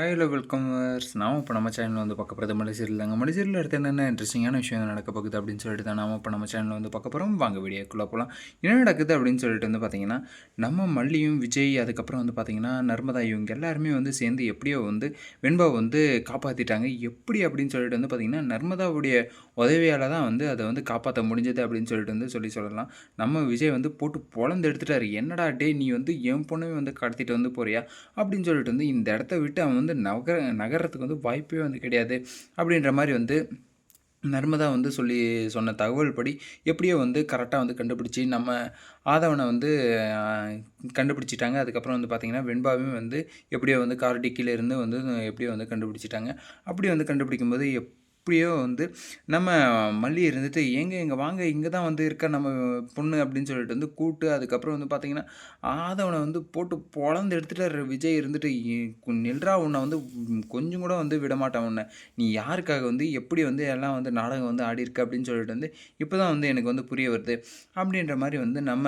Hello வெல்கமர்ஸ் நாம் இப்போ நம்ம சேனலில் வந்து பார்க்க போகிறது மலைசீரியல் தாங்க. மலைசீரியல் அடுத்து என்னென்ன இன்ட்ரெஸ்டிங்கான விஷயம் நடக்க போகுது அப்படின்னு சொல்லிட்டு தான் நாம் இப்போ நம்ம சேனலில் வந்து பார்க்க போகிறோம் வாங்க வீடியோக்குள்ளே போகலாம் என்ன நடக்குது அப்படின்னு சொல்லிட்டு வந்து பார்த்திங்கன்னா நம்ம மல்லியும் விஜய் அதுக்கப்புறம் வந்து பார்த்திங்கன்னா நர்மதா இவங்க எல்லாருமே வந்து சேர்ந்து எப்படியோ வந்து வெண்பாவை வந்து காப்பாற்றிட்டாங்க எப்படி அப்படின்னு சொல்லிட்டு வந்து பார்த்திங்கன்னா நர்மதாவுடைய உதவியால் தான் வந்து அதை வந்து காப்பாற்ற முடிஞ்சது அப்படின்னு சொல்லிட்டு வந்து சொல்லி சொல்லலாம். நம்ம விஜய் வந்து போட்டு பொழந்து எடுத்துட்டாரு. என்னடா டே நீ வந்து என் பொண்ணுமே வந்து கடத்திட்டு வந்து போறியா? அப்படின்னு சொல்லிட்டு வந்து இந்த இடத்த விட்டு அவன் வந்து நகர நகரத்துக்கு வந்து வாய்ப்பே வந்து கிடையாது. அப்படின்ற மாதிரி வந்து நர்மதா வந்து சொல்லி சொன்ன தகவல் படி எப்படியோ வந்து கரெக்டாக வந்து கண்டுபிடிச்சி நம்ம ஆதவனை வந்து கண்டுபிடிச்சிட்டாங்க. அதுக்கப்புறம் வந்து பார்த்திங்கன்னா வெண்பாவையும் வந்து எப்படியோ வந்து கார் டிக்கில இருந்து வந்து எப்படியோ வந்து கண்டுபிடிச்சிட்டாங்க. அப்படி வந்து கண்டுபிடிக்கும்போது எப் எப்படியோ வந்து நம்ம மல்லி இருந்துட்டு எங்கே இங்கே வாங்க இங்கே தான் வந்து இருக்க நம்ம பொண்ணு? அப்படின்னு சொல்லிட்டு வந்து கூட்டு அதுக்கப்புறம் வந்து பார்த்தீங்கன்னா ஆதவனை வந்து போட்டு பொழந்து எடுத்துகிட்டு விஜய் இருந்துட்டு. நில்றா உன்னை வந்து கொஞ்சம் கூட வந்து விடமாட்டான் உன்னை. நீ யாருக்காக வந்து எப்படி வந்து எல்லாம் வந்து நாடகம் வந்து ஆடி இருக்க? அப்படின்னு சொல்லிட்டு வந்து இப்போ தான் வந்து எனக்கு வந்து புரிய வருது. அப்படின்ற மாதிரி வந்து நம்ம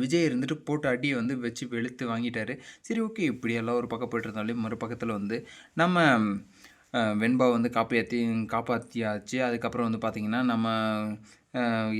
விஜய் இருந்துட்டு போட்டு அடியை வந்து வச்சு வெளுத்து வாங்கிட்டாரு. சரி ஓகே இப்படியெல்லாம் ஒரு பக்கம் போய்ட்டு மறு மறுபக்கத்தில் வந்து நம்ம வெண்பா வந்து காப்பாற்றி காப்பாற்றியாச்சு அதுக்கப்புறம் வந்து பார்த்திங்கன்னா நம்ம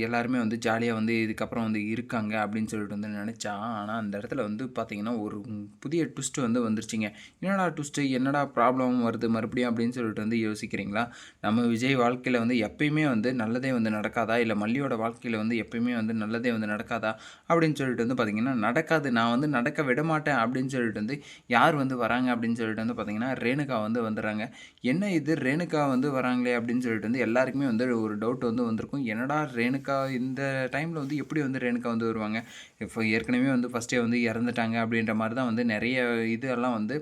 எல்லாருமே வந்து ஜாலியாக வந்து இதுக்கப்புறம் வந்து இருக்காங்க அப்படின்னு சொல்லிட்டு வந்து நினச்சா. ஆனால் அந்த இடத்துல வந்து பார்த்திங்கன்னா ஒரு புதிய ட்விஸ்ட்டு வந்து வந்துருச்சுங்க. என்னடா ட்விஸ்ட்டு என்னடா ப்ராப்ளம் வருது மறுபடியும் அப்படின்னு சொல்லிட்டு வந்து யோசிக்கிறீங்களா? நம்ம விஜய் வாழ்க்கையில் வந்து எப்பயுமே வந்து நல்லதே வந்து நடக்காதா? இல்லை மல்லியோட வாழ்க்கையில் வந்து எப்பயுமே வந்து நல்லதே வந்து நடக்காதா? அப்படின்னு சொல்லிட்டு வந்து பார்த்திங்கன்னா நடக்காது. நான் வந்து நடக்க விட மாட்டேன் அப்படின்னு சொல்லிட்டு வந்து யார் வந்து வராங்க அப்படின்னு சொல்லிட்டு வந்து பார்த்திங்கன்னா ரேணுகா வந்து வந்துடுறாங்க. என்ன இது? ரேணுகா வந்து வராங்களே அப்படின்னு சொல்லிட்டு வந்து எல்லாருக்குமே வந்து ஒரு டவுட் வந்து வந்திருக்கும். என்னடா ரேணுகா இந்த டைமில் வந்து எப்படி வந்து ரேணுகா வந்து வருவாங்க? இப்போ ஏற்கனவே வந்து ஃபஸ்ட்டே வந்து இறந்துட்டாங்க அப்படின்ற மாதிரி தான் வந்து நிறைய இதெல்லாம் வந்து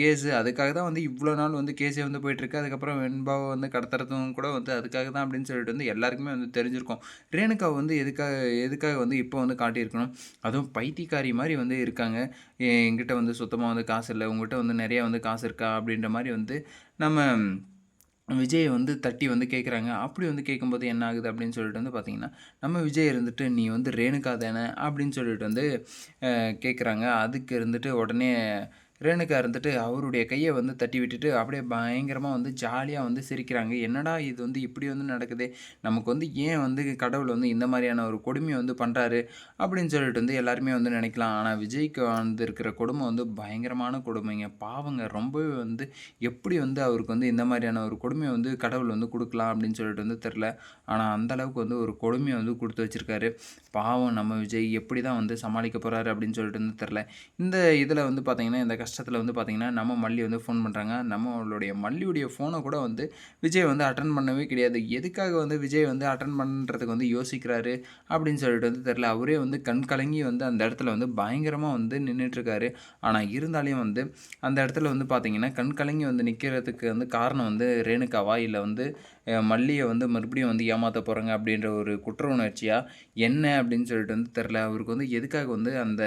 கேஸு அதுக்காக தான் வந்து இவ்வளோ நாள் வந்து கேஸே வந்து போயிட்டுருக்கு. அதுக்கப்புறம் வெண்பாவை வந்து கடத்துறதும் கூட வந்து அதுக்காக தான் அப்படின்னு சொல்லிட்டு வந்து எல்லாருக்குமே வந்து தெரிஞ்சிருக்கோம். ரேணுகா வந்து எதுக்காக எதுக்காக வந்து இப்போ வந்து காட்டியிருக்கணும்? அதுவும் பைத்தியக்காரி மாதிரி வந்து இருக்காங்க. எங்கிட்ட வந்து சுத்தமாக வந்து காசு இல்லை. உங்கள்கிட்ட வந்து நிறையா வந்து காசு இருக்கா அப்படின்ற மாதிரி வந்து நம்ம விஜய் வந்து தட்டி வந்து கேட்குறாங்க. அப்படி வந்து கேட்கும்போது என்ன ஆகுது அப்படின்னு சொல்லிட்டு வந்து பார்த்திங்கன்னா நம்ம விஜய் இருந்துட்டு நீ வந்து ரேணுகா தானே? அப்படின்னு சொல்லிட்டு வந்து கேட்குறாங்க. அதுக்கு இருந்துட்டு உடனே ரேணுகா இருந்துட்டு அவருடைய கையை வந்து தட்டி விட்டுட்டு அப்படியே பயங்கரமாக வந்து ஜாலியாக வந்து சிரிக்கிறாங்க. என்னடா இது வந்து இப்படி வந்து நடக்குது? நமக்கு வந்து ஏன் வந்து கடவுள் வந்து இந்த மாதிரியான ஒரு கொடுமையை வந்து பண்ணுறாரு அப்படின்னு சொல்லிட்டு வந்து எல்லாருமே வந்து நினைக்கலாம். ஆனால் விஜய்க்கு வந்திருக்கிற கொடுமை வந்து பயங்கரமான கொடுமைங்க. பாவங்க ரொம்பவே வந்து எப்படி வந்து அவருக்கு வந்து இந்த மாதிரியான ஒரு கொடுமையை வந்து கடவுள் வந்து கொடுக்கலாம் அப்படின்னு சொல்லிட்டு வந்து தெரில ஆனால் அந்தளவுக்கு வந்து ஒரு கொடுமையை வந்து கொடுத்து வச்சுருக்காரு. பாவம் நம்ம விஜய் எப்படி தான் வந்து சமாளிக்க போகிறாரு அப்படின்னு சொல்லிட்டு வந்து தெரில இந்த இதில் வந்து பார்த்திங்கன்னா இந்த கஷ்டத்தில் வந்து பார்த்திங்கன்னா நம்ம மல்லி வந்து ஃபோன் பண்ணுறாங்க நம்மளுடைய மல்லியுடைய ஃபோனை கூட வந்து விஜய் வந்து அட்டன் பண்ணவே கிடையாது. எதுக்காக வந்து விஜய் வந்து அட்டன் பண்ணுறதுக்கு வந்து யோசிக்கிறாரு அப்படின்னு சொல்லிட்டு வந்து தெரில அவரே வந்து கண் கலங்கி வந்து அந்த இடத்துல வந்து பயங்கரமாக வந்து நின்றுட்டுருக்காரு ஆனால் இருந்தாலையும் வந்து அந்த இடத்துல வந்து பார்த்திங்கன்னா கண் கலங்கி வந்து நிற்கிறதுக்கு வந்து காரணம் வந்து ரேணுகாவா? இல்லை வந்து மல்லியை வந்து மறுபடியும் வந்து ஏமாற்ற போகிறாங்க அப்படின்ற ஒரு குற்ற உணர்ச்சியாக என்ன அப்படின்னு சொல்லிட்டு வந்து தெரில அவருக்கு வந்து எதுக்காக வந்து அந்த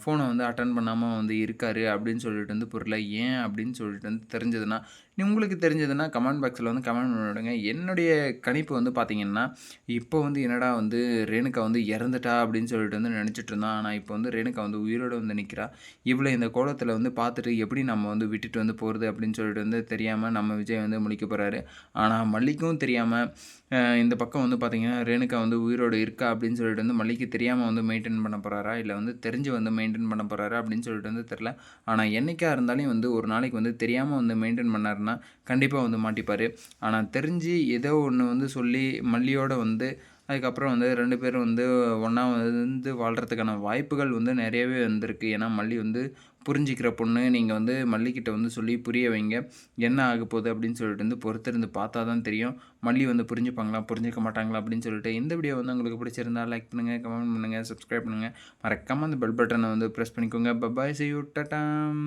ஃபோனை வந்து அட்டன் பண்ணாமல் வந்து இருக்கார் அப்படின்னு சொல்லிட்டு வந்து புரியல. ஏன் அப்படின்னு சொல்லிட்டு வந்து தெரிஞ்சதுன்னா உங்களுக்கு தெரிஞ்சதுன்னா கமெண்ட் பாக்ஸில் வந்து கமெண்ட் பண்ணிவிடுங்க என்னுடைய கணிப்பு வந்து பார்த்திங்கன்னா இப்போ வந்து என்னடா வந்து ரேணுகா வந்து இறந்துட்டா அப்படின்னு சொல்லிட்டு வந்து நினச்சிட்டு இருந்தான் ஆனால் இப்போ வந்து ரேணுகா வந்து உயிரோடு வந்து நிற்கிறா இவ்வளோ இந்த கோலத்தில் வந்து பார்த்துட்டு எப்படி நம்ம வந்து விட்டுட்டு வந்து போகிறது அப்படின்னு சொல்லிட்டு வந்து தெரியாமல் நம்ம விஜய் வந்து முழிக்க போகிறாரு ஆனால் மல்லிக்கும் தெரியாமல் இந்த பக்கம் வந்து பார்த்திங்கன்னா ரேணுகா வந்து உயிரோடு இருக்கா அப்படின்னு சொல்லிட்டு வந்து மல்லிக்கு தெரியாமல் வந்து மெயின்டைன் பண்ண போகிறாரா இல்லை வந்து தெரிஞ்சு வந்து மெயின்டைன் பண்ண போகிறாரா அப்படின்னு சொல்லிட்டு வந்து தெரில ஆனால் என்றைக்காக இருந்தாலும் வந்து ஒரு நாளைக்கு வந்து தெரியாமல் வந்து மெயின்டைன் பண்ணாருன்னா கண்டிப்பாக வந்து மாட்டிப்பார். ஆனால் தெரிஞ்சு ஏதோ ஒன்று வந்து சொல்லி மல்லியோட வந்து அதுக்கப்புறம் வந்து ரெண்டு பேரும் வந்து ஒன்றா வந்து வாழ்கிறதுக்கான வாய்ப்புகள் வந்து நிறையவே வந்திருக்கு. ஏன்னா மல்லி வந்து புரிஞ்சிக்கிற பொண்ணு. நீங்கள் வந்து மல்லிக்கிட்ட வந்து சொல்லி புரிய வைங்க. என்ன ஆக போகுது அப்படின்னு சொல்லிட்டு வந்து பொறுத்திருந்து பார்த்தா தான் தெரியும். மல்லி வந்து புரிஞ்சுப்பாங்களா? புரிஞ்சிக்க மாட்டாங்களா? அப்படின்னு சொல்லிட்டு இந்த வீடியோ வந்து உங்களுக்கு பிடிச்சிருந்தா லைக் பண்ணுங்கள் கமெண்ட் பண்ணுங்கள் சப்ஸ்கிரைப் பண்ணுங்கள் மறக்காமல் அந்த பெல் பட்டனை வந்து ப்ரெஸ் பண்ணிக்கோங்க. பபாய் செய்யூ டட்டாம்